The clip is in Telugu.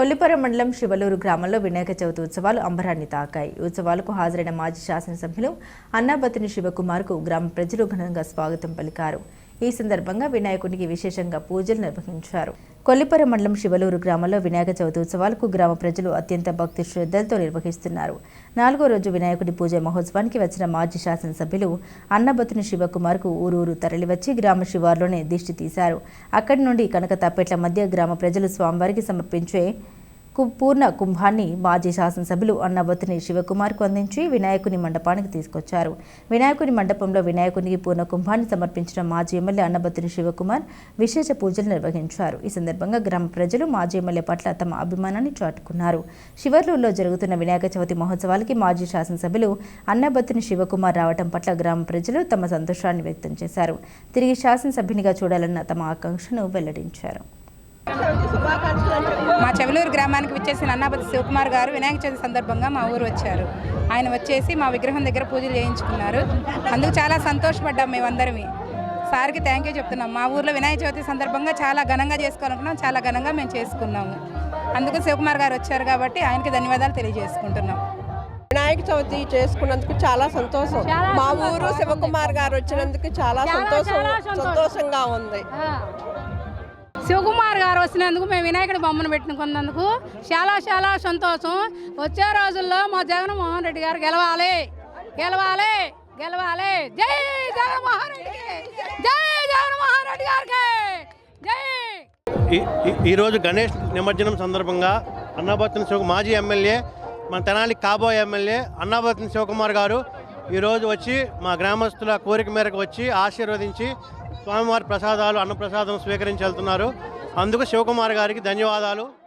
కొల్లిపురం మండలం శివలూరు గ్రామంలో వినాయక చవితి ఉత్సవాలు అంబరాన్ని తాకాయి. ఉత్సవాలకు హాజరైన మాజీ శాసనసభ్యులు అన్నాబతిని శివకుమార్కు గ్రామ ప్రజలు ఘనంగా స్వాగతం పలికారు. ఈ సందర్భంగా వినాయకునికి విశేషంగా పూజలు నిర్వహించారు. కొల్లిపర మండలం శివలూరు గ్రామంలో వినాయక చవితి ఉత్సవాలకు గ్రామ ప్రజలు అత్యంత భక్తి శ్రద్ధలతో నిర్వహిస్తున్నారు. నాలుగో రోజు వినాయకుడి పూజ మహోత్సవానికి వచ్చిన మాజీ శాసనసభ్యులు అన్నబతుని శివకుమార్కు ఊరూరు తరలివచ్చి గ్రామ శివార్లోనే దిష్టి తీశారు. అక్కడి నుండి కనక తప్పెట్ల మధ్య గ్రామ ప్రజలు స్వామివారికి సమర్పించే పూర్ణ కుంభాన్ని మాజీ శాసనసభ్యులు అన్నబొత్తిని శివకుమార్కు అందించి వినాయకుని మండపానికి తీసుకొచ్చారు. వినాయకుని మండపంలో వినాయకునికి పూర్ణ కుంభాన్ని సమర్పించిన మాజీ ఎమ్మెల్యే అన్నబొత్తిని శివకుమార్ విశేష పూజలు నిర్వహించారు. ఈ సందర్భంగా గ్రామ ప్రజలు మాజీ ఎమ్మెల్యే పట్ల తమ అభిమానాన్ని చాటుకున్నారు. శివర్లూరులో జరుగుతున్న వినాయక చవితి మహోత్సవాలకి మాజీ శాసనసభ్యులు అన్నబొత్తిని శివకుమార్ రావడం పట్ల గ్రామ ప్రజలు తమ సంతోషాన్ని వ్యక్తం చేశారు. తిరిగి శాసనసభ్యునిగా చూడాలన్న తమ ఆకాంక్షను వెల్లడించారు. చెవలూరు గ్రామానికి విచ్చేసిన అన్నాపతి శివకుమార్ గారు వినాయక చవితి సందర్భంగా మా ఊరు వచ్చారు. ఆయన వచ్చేసి మా విగ్రహం దగ్గర పూజలు చేయించుకున్నారు. అందుకు చాలా సంతోషపడ్డాం మేమందరమే. సార్కి థ్యాంక్ యూ చెప్తున్నాం. మా ఊర్లో వినాయక చవితి సందర్భంగా చాలా ఘనంగా చేసుకోవాలనుకున్నాం. చాలా ఘనంగా మేము చేసుకున్నాము. అందుకు శివకుమార్ గారు వచ్చారు కాబట్టి ఆయనకి ధన్యవాదాలు తెలియజేసుకుంటున్నాం. వినాయక చవితి చేసుకున్నందుకు చాలా సంతోషం. మా ఊరు శివకుమార్ గారు వచ్చినందుకు చాలా సంతోషం సంతోషంగా ఉంది. శివకుమార్ గారు వచ్చినందుకు మేము వినాయకుడి బొమ్మను పెట్టుకున్నందుకు చాలా చాలా సంతోషం. వచ్చే రోజుల్లో మా జగన్మోహన్ రెడ్డి గారు గెలవాలి. గెలవాలి. గెలవాలి. జై జగన్మోహన్ రెడ్డి జై జగన్మోహన్ రెడ్డి గారికి. జై. ఈ- ఈరోజు గణేష్ నిమజ్జనం సందర్భంగా అన్నాబత్తిన శివ మాజీ ఎమ్మెల్యే మన తెనాలి కాబోయే ఎమ్మెల్యే అన్నాబత్తిన శివకుమార్ గారు ఈరోజు వచ్చి మా గ్రామస్తుల కోరిక మేరకు వచ్చి ఆశీర్వదించి స్వామివారి ప్రసాదాలు అన్నప్రసాదం స్వీకరించి వెళ్తున్నారు. అందుకు శివకుమార్ గారికి ధన్యవాదాలు.